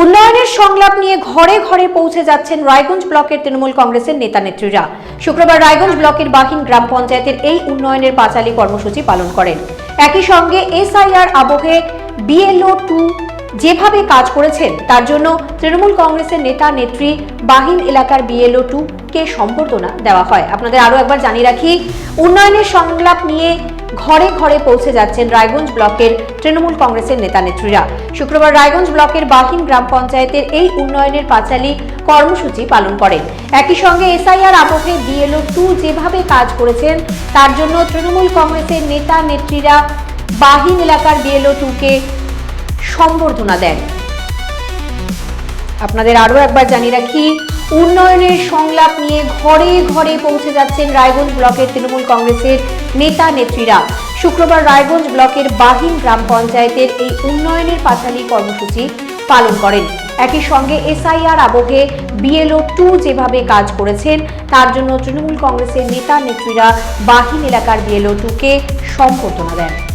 উন্নয়নের সংলাপ নিয়ে ঘরে ঘরে পৌঁছে যাচ্ছেন রায়গঞ্জ ব্লকের তৃণমূল কংগ্রেসের নেতা নেত্রীরা। শুক্রবার রায়গঞ্জ ব্লকের বাহিন গ্রাম পঞ্চায়েতের এই উন্নয়নের পাঁচালী কর্মসূচি পালন করেন। একই সঙ্গে এসআইআর আবহে বিএলও টু যেভাবে কাজ করেছেন, তার জন্য তৃণমূল কংগ্রেসের নেতা নেত্রী বাহিন এলাকার বিএলও টু কে সম্বর্ধনা দেওয়া হয়। আপনাদের আরও একবার জানিয়ে রাখি, উন্নয়নের সংলাপ নিয়ে ঘরে ঘরে পৌঁছে যাচ্ছেন রায়গঞ্জ ব্লকের তৃণমূল কংগ্রেসের নেতা নেত্রীরা। শুক্রবার রায়গঞ্জ ব্লকের বাহিন গ্রাম পঞ্চায়েতের এই উন্নয়নের পাঁচালী কর্মসূচি পালন করেন। একই সঙ্গে এসআইআর আবহে বিএলও টু যেভাবে কাজ করেছেন, তার জন্য তৃণমূল কংগ্রেসের নেতা নেত্রীরা বাহিন এলাকার বিএলও টুকে সম্বর্ধনা দেন। আপনাদের আরও একবার জানিয়ে রাখি উন্নয়নের সংলাপ নিয়ে ঘরে ঘরে পৌঁছে যাচ্ছেন রায়গঞ্জ ব্লকের তৃণমূল কংগ্রেসের নেতা নেত্রীরা। শুক্রবার রায়গঞ্জ ব্লকের বাহিন গ্রাম পঞ্চায়েতের এই উন্নয়নের পাঁচালী কর্মসূচি পালন করেন। একই সঙ্গে এসআইআর আবহে বিএলও টু যেভাবে কাজ করেছেন, তার জন্য তৃণমূল কংগ্রেসের নেতা নেত্রীরা বাহিন এলাকার বিএলও টুকে সম্বর্ধনা দেন।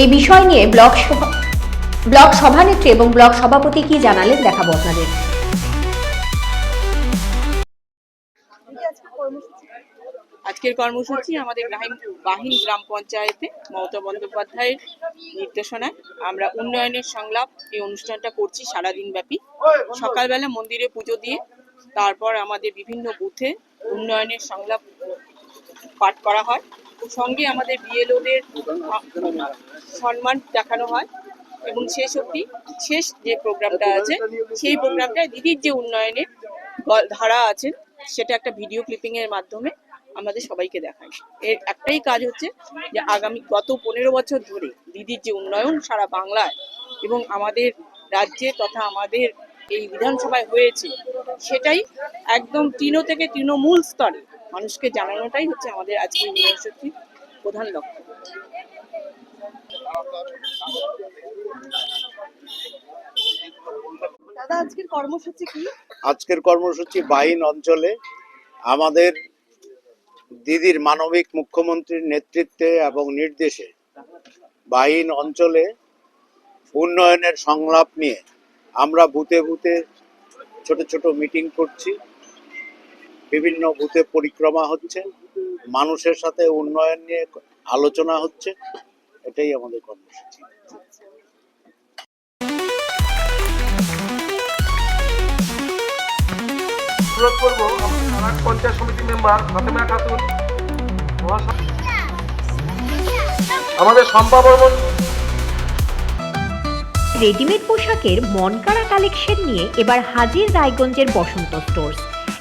এই বিষয় নিয়ে ব্লক ব্লক সভানেত্রী এবং ব্লক সভাপতি কি জানালেন দেখাবো আপনাদের। আজকের কর্মসূচি আমাদের গ্রাহীন বাহিন গ্রাম পঞ্চায়েতে মমতা বন্দ্যোপাধ্যায়ের নির্দেশনায়। আমরা উন্নয়নের সংলাপ এই অনুষ্ঠানটা করছি সারাদিন ব্যাপী সকালবেলা মন্দিরে পুজো দিয়ে, তারপর আমাদের বিভিন্ন বুথে উন্নয়নের সংলাপ পাঠ করা হয়। সঙ্গে আমাদের বিএলওদের সম্মান দেখানো হয় এবং শেষ অবধি শেষ যে প্রোগ্রামটা আছে, সেই প্রোগ্রামটায় দিদির যে উন্নয়নের ধারা আছে সেটা একটা ভিডিও ক্লিপিং এর মাধ্যমে আমাদের সবাইকে দেখায়। এর একটাই কাজ হচ্ছে যে আগামী গত পনেরো বছর ধরে দিদির যে উন্নয়ন সারা বাংলায় এবং আমাদের রাজ্যে তথা আমাদের এই বিধানসভায় হয়েছে, সেটাই একদম তৃণ থেকে তৃণমূল স্তরে মানুষকে জানানোটাই হচ্ছে আমাদের আজকের ইউনিভার্সিটির প্রধান লক্ষ্য। দাদা আজকের কর্মসূচি কি? আজকের কর্মসূচি বাহিন অঞ্চলে আমাদের দিদির মানবিক মুখ্যমন্ত্রীর নেতৃত্বে এবং নির্দেশে বাহিন অঞ্চলে উন্নয়নের সংলাপ নিয়ে আমরা বুথে বুথে ছোট ছোট মিটিং করছি। বিভিন্ন বুথে পরিক্রমা হচ্ছে মানুষের সাথে উন্নয়ন নিয়ে আলোচনা হচ্ছে এটাই আমাদের কর্মসূচি। অনুরোধ করব আমার পঞ্চায়েত সমিতি মেম্বার ফাতেমা খাতুন আমাদের বর্মন রেডিমেড পোশাকের মনকাড়া কালেকশন নিয়ে এবার হাজির রায়গঞ্জের বসন্ত স্টোর্স।